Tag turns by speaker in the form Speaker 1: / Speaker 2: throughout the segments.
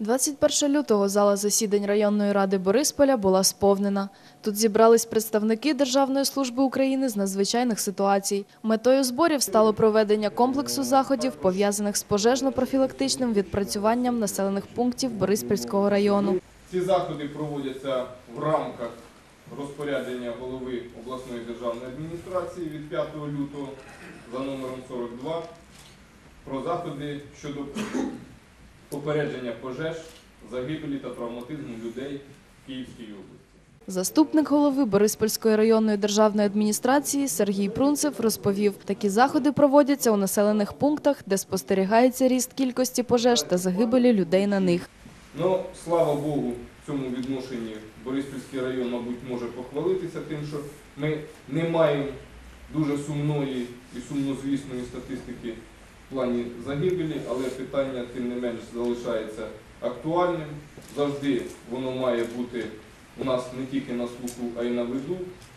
Speaker 1: 21 лютого зала засідань районної ради Борисполя була сповнена. Тут зібрались представники Державної служби України з надзвичайних ситуацій. Метою зборів стало проведення комплексу заходів, пов'язаних з пожежно-профілактичним відпрацюванням населених пунктів Бориспільського району.
Speaker 2: Ці заходи проводяться в рамках розпорядження голови обласної державної адміністрації від 5 лютого за номером 42 про заходи щодо попередження пожеж, загибелі та травматизму людей в Київській області.
Speaker 1: Заступник голови Бориспільської районної державної адміністрації Сергій Прунцев розповів, такі заходи проводяться у населених пунктах, де спостерігається ріст кількості пожеж та загибелі людей на них.
Speaker 2: Ну, слава Богу, в цьому відношенні Бориспільський район, мабуть, може похвалитися тим, що ми не маємо дуже сумної і сумнозвісної статистики в плані загибелі, але питання тим не менш залишається актуальним. Завжди воно має бути у нас не тільки на слуху, а й на виду,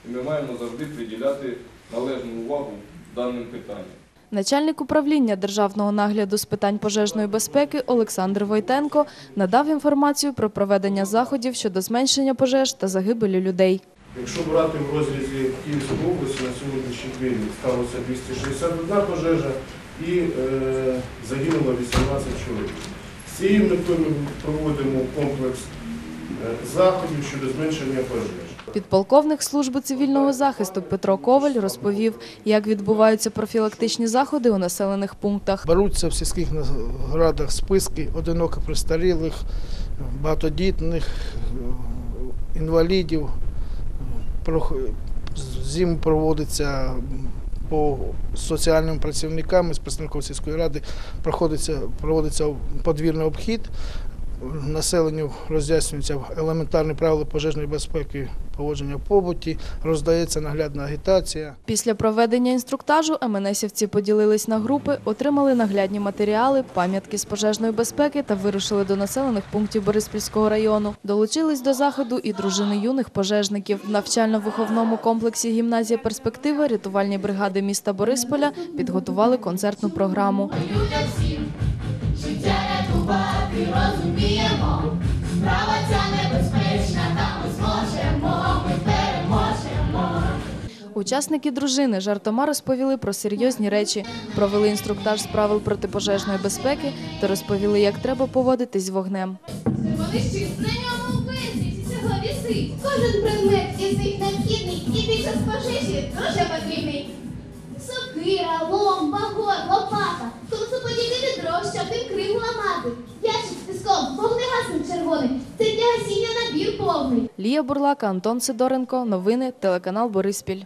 Speaker 2: і ми маємо завжди приділяти належну увагу даним питанням.
Speaker 1: Начальник управління державного нагляду з питань пожежної безпеки Олександр Войтенко надав інформацію про проведення заходів щодо зменшення пожеж та загибелі людей.
Speaker 3: Якщо брати в розрізі Київської області, на сьогоднішній день сталося 261 пожежа і е, загинуло 18 чоловік. З цією метою ми проводимо комплекс е, заходів щодо зменшення пожеж.
Speaker 1: Підполковник служби цивільного захисту Петро Коваль розповів, як відбуваються профілактичні заходи у населених пунктах.
Speaker 4: Беруться в сільських градах списки одиноко престарілих, багатодітних, інвалідів. Прох- Зим проводиться по соціальним працівникам з представником сільської ради, проходиться, проводиться подвірний обхід. Населенню роз'яснюються елементарні правила пожежної безпеки, поводження в побуті, роздається наглядна агітація.
Speaker 1: Після проведення інструктажу МНСівці поділились на групи, отримали наглядні матеріали, пам'ятки з пожежної безпеки та вирушили до населених пунктів Бориспільського району. Долучились до заходу і дружини юних пожежників. В навчально-виховному комплексі гімназія перспектива рятувальні бригади міста Борисполя підготували концертну програму.
Speaker 5: Рятувати розуміємо. Справа ця небезпечна, та ми зможемо, ми переможемо.
Speaker 1: Учасники дружини жартома розповіли про серйозні речі, провели інструктаж з правил протипожежної безпеки та розповіли, як треба поводитись з вогнем.
Speaker 5: Вогнище на ньому безліч всього вісить. Кожен предмет Набір повний.
Speaker 1: Лія Бурлака, Антон Сидоренко. Новини телеканал Бориспіль.